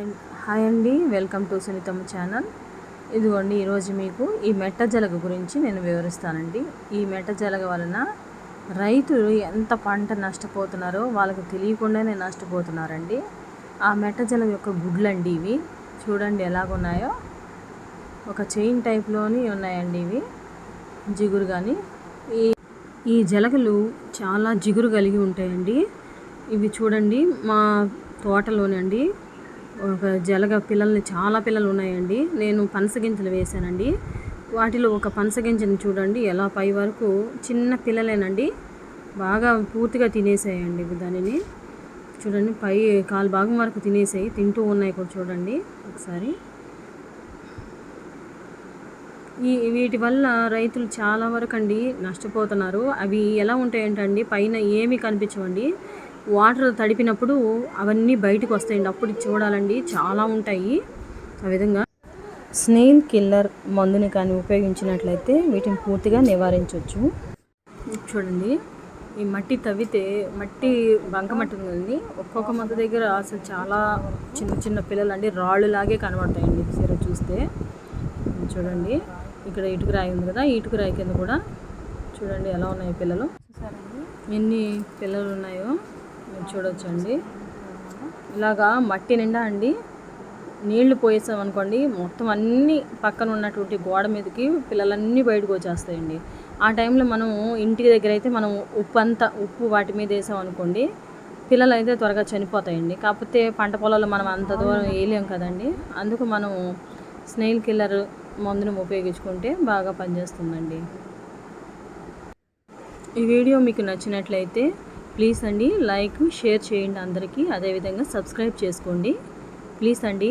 And hi అండి welcome to Sunithamma channel. ఇదిగోండి ఈరోజు మీకు ఈ మెట్ట జలగ గురించి నేను వివరిస్తానండి. ఈ మెట్ట జలగ వలన రైతులు ఎంత పంట నష్టపోతున్నారో వాళ్ళకి తెలియకుండానే నష్టపోతున్నారండి. ఆ మెట్ట జలగ యొక్క గుడ్లండి ఇవి. చూడండి ఎలాగున్నాయో. ఒక చైన్ టైప్లోని ఉన్నాయండి ఇవి. జిగురు కానీ ఈ ఈ జలగలు చాలా జిగురు కలిగి ఉంటాయండి. ఇవి చూడండి మా తోటలోనండి. ఒక జలగ పిల్లల్ని చాలా పిల్లలు ఉన్నాయండి. నేను పనసగింజలు వేశానండి. వాటిలో ఒక పనసగింజను చూడండి. ఎలా పై వరకు చిన్న పిల్లలేనండి. బాగా పూర్తిగా తినేసాయండి దానిని. చూడండి పై కాలు భాగం వరకు తినేసాయి. తింటూ ఉన్నాయి కూడా చూడండి ఒకసారి. ఈ వీటి వల్ల రైతులు చాలా వరకు అండి నష్టపోతున్నారు. అవి ఎలా ఉంటాయంటండి పైన ఏమీ కనిపించవండి. వాటర్ తడిపినప్పుడు అవన్నీ బయటకు వస్తాయండి. అప్పుడు చూడాలండి. చాలా ఉంటాయి. ఆ విధంగా స్నేల్ కిల్లర్ మందుని కానీ ఉపయోగించినట్లయితే వీటిని పూర్తిగా నివారించవచ్చు చూడండి. ఈ మట్టి తవ్వితే మట్టి బంకమట్టి ఉందండి ఉంది ఒక్కొక్క మధ్య దగ్గర అసలు చాలా చిన్న చిన్న పిల్లలు అండి రాళ్ళు లాగే కనబడతాయండి. సీర చూస్తే చూడండి. ఇక్కడ ఇటుకరాయి ఉంది కదా ఇటుకరాయి రాయి కింద కూడా చూడండి ఎలా ఉన్నాయి పిల్లలు. ఎన్ని పిల్లలు ఉన్నాయో. మీరు చూడొచ్చండి. ఇలాగా మట్టి నిండా అండి. నీళ్ళు పోయేసాం అనుకోండి మొత్తం అన్నీ పక్కన ఉన్నటువంటి గోడ మీదకి పిల్లలన్నీ బయటకు వచ్చేస్తాయండి. ఆ టైంలో మనం ఇంటి దగ్గర అయితే మనం ఉప్పు అంతా ఉప్పు వాటి మీద వేసాం అనుకోండి పిల్లలు అయితే త్వరగా చనిపోతాయండి. కాకపోతే పంట పొలాల్లో మనం అంత దూరం వేయలేం కదండి. అందుకు మనం స్నేల్ కిల్లర్ మందును ఉపయోగించుకుంటే బాగా పనిచేస్తుందండి. ఈ వీడియో మీకు నచ్చినట్లయితే ప్లీజ్ అండి లైక్ షేర్ చేయండి అందరికీ. అదేవిధంగా సబ్స్క్రైబ్ చేసుకోండి. ప్లీజ్ అండి.